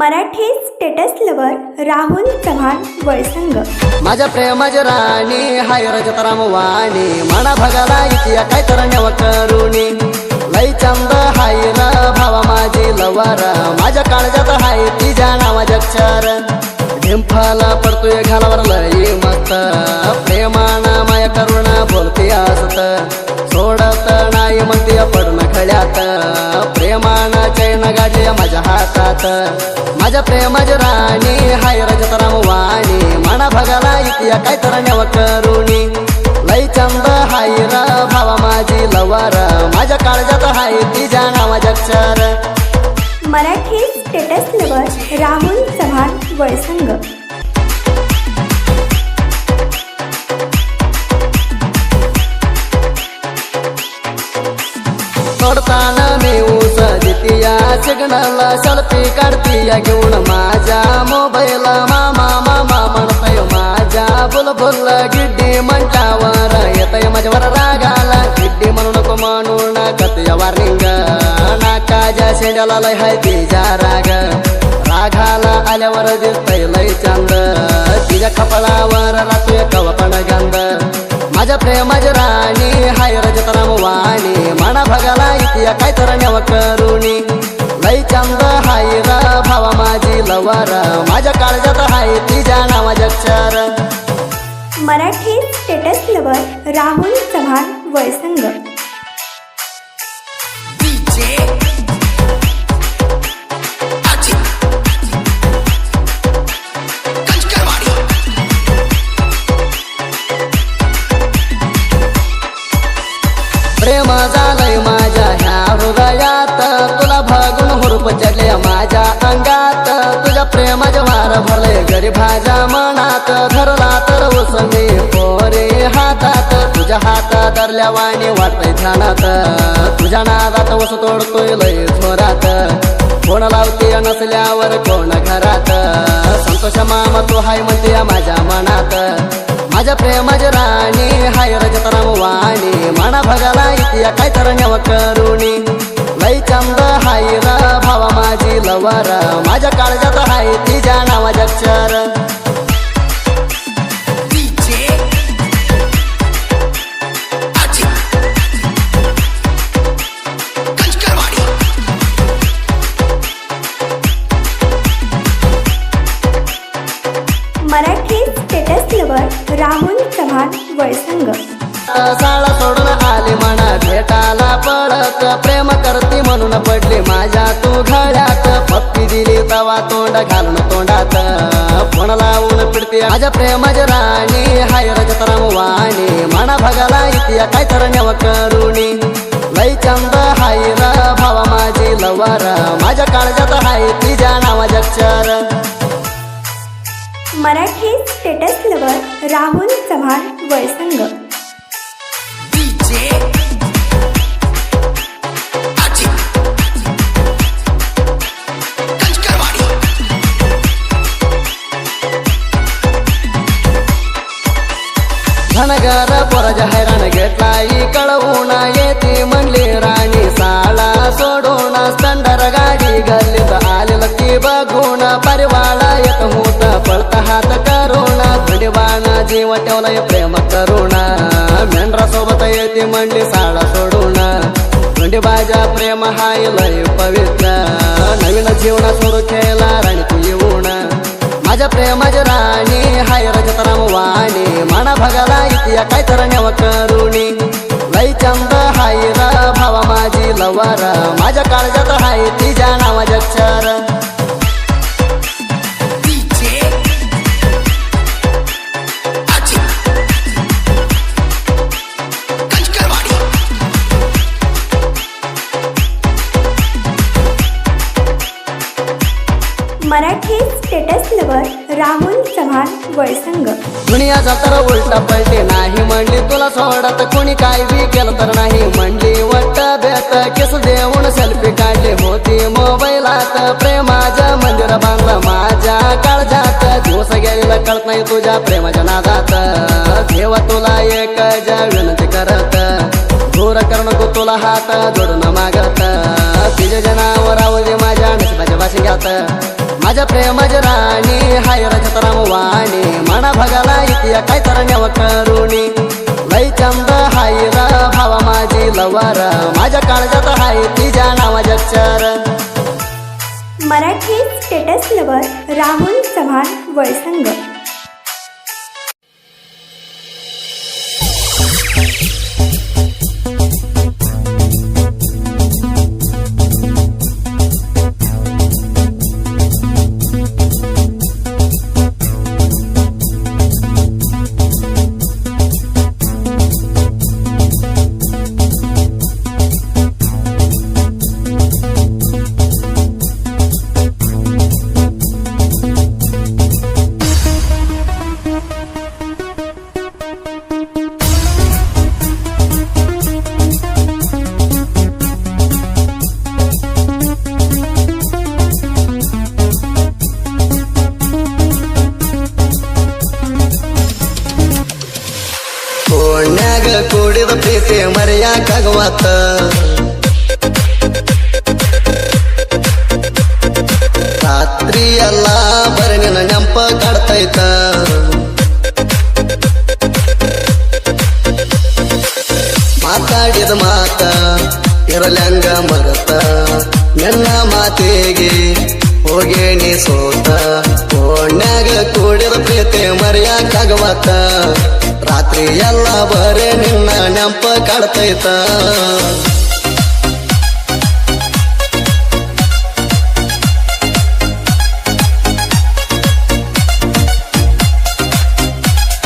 Marathi status lover Rahul Chavan Valsang. माझ्या प्रेमाच्या राणी हाय रजतराम वाणी. म्हणा भगाला इतिया काय तर नव करुणी. लई चंद हाय ना भावा माझी लवार माझ्या काळजात हाय तिच्या नावाच्या चार ढिंफाला पडतोय घालावर लई मस्त. प्रेमाना माया करुणा बोलते असत. सोडत नाही म्हणते पडणं खळ्यात प्रेमाना चैन माझ्या हातात. माझ्या प्रेमाज राणी हाय रजतराम वाणी. मना भगाला इतिया काय तर नव करुणी. लय चंद हाय र भावा माझी लवर. माझ्या काळजात हाय तिच्या नावाच्या चार मराठी स्टेटस लवर राहुल चव्हाण वळसंग. जितिया सिग्नल सेल्फी काढतीया घेऊन माझ्या मोबाईल मामा मामा म्हणतय माझ्या बुलबुल गिड्डी म्हणतावर येतय माझ्यावर रागाला. गिड्डी म्हणू नको म्हणून कतया वार्निंग नाकाच्या शेंड्याला लय हाय तिच्या राग. राघाला आल्यावर दिसतय लय चांद तिच्या कपाळावर राहतोय कवपण गंध. माझ्या प्रेमाच्या राणी हाय रजतराम वाणी म्हणा भगाला इतिया काय तर नव करुणी. लई चंद हाय र भावा माझी लवार. माझ्या काळजात हाय तिच्या नावाच्या चार मराठी स्टेटस लवर राहुल चव्हाण वळसंग. माझ्या अंगात तुझ्या प्रेमाच्या वार भरले गरीब भाज्या मनात धरला तर उसंगी पोरे हातात. तुझ्या हातात धरल्या वाणी वाटतय ध्यानात. तुझ्या नादात वस तोडतोय लय थोरात कोण लावते नसल्यावर कोण घरात? संतोष मामा तू हाय म्हणते माझ्या मनात. माझ्या प्रेमाज राणी हाय रजतराम वाणी. मना भगाला इतिया काय तर नेव करुणी. लय चंद हाय र भावा माझी लवर माझ्या काळजात हाय तिच्या नावाच्या चार मराठी स्टेटस लवर राहुल चव्हाण वळसंग. साळा सोडून आली म्हणा भेटाला परत. प्रेम करती म्हणून पडली माझ्या तू घड्यात पप्पी दिली तवा तोंड घालून तोंडात. फोन लावून पिडते माझ्या प्रेमाच्या राणी. हाय रजतराम वाणी. म्हणा भगाला इतिया काय तर नेव करुणी. लई चंद हाय र भावा माझी लवार. माझ्या काळजात हाय तिच्या नावाच्या चार मराठी स्टेटस लवर राहुल चव्हाण वळसंग बघून परिवाला येत होता. पळत हात करून थंडीवाण जीव ठेवलाय प्रेम करुणा मेंढरा सोबत येते म्हणली साडा सोडून. थंडी बाजा प्रेम हाय लय पवित्र. नवीन जीवन सुरू केला राणी तू येऊन. माझ्या प्रेमाच्या राणी हाय रजतराम वाणी. मना भगाला इतिया काय तर नेव करुणी. लई चंद हाय र भावा माझी लवारा. माझ्या काळजात हाय तिच्या नावाच्या चार मराठी स्टेटस लवर राहुल चव्हाण वळसंग दुनियाचा तर उलटा पलटे नाही म्हणली तुला सोडत कोणी काय बी केलं तर नाही म्हणली. वट्ट बेत केस देऊन सेल्फी काढली होती मोबाईलात. प्रेमाच्या मंदिर बांधलं माझ्या काळजात. दिवस गेलेला कळत नाही तुझ्या प्रेमाच्या नादात. देवा तुला एक ज्या विनंती करत. दूर कर नको तुला हात जोडून मागत. तिच्या जनावर आवडे माझ्या नशिबाच्या भाषेत माझ्या प्रेमाची राणी हाय रजतराम वाणी. मना भगाला इतिया काय तर नेव करुणी. लय चंद हाय र भावा माझी लवर. माझ्या काळजात हाय तिच्या नावाच्या चार मराठी स्टेटस लवर राहुल चव्हाण वळसंग. ಮರೆಯಾಕಾಗವತ್ತ ರಾತ್ರಿ ಎಲ್ಲ ಬರೀ ನಿನ್ನ ನೆಂಪ ಕಾಡ್ತೈತ. ಮಾತಾಡಿದ ಮಾತ ಇರಲಂಗ ಮರತ. ನಿನ್ನ ಮಾತಿಗೆ ಹೋಗೇನಿ ಸೋತ. ಕೋಣ್ಯಾಗ ಕೂಡಿದ ಪ್ರೀತಿ ಮರೆಯಾಕಾಗವತ್ತ. ರಾತ್ರಿ ಎಲ್ಲ ಬರೇ ನಿನ್ನ ನೆಂಪ ಕಾಡ್ತೈತ.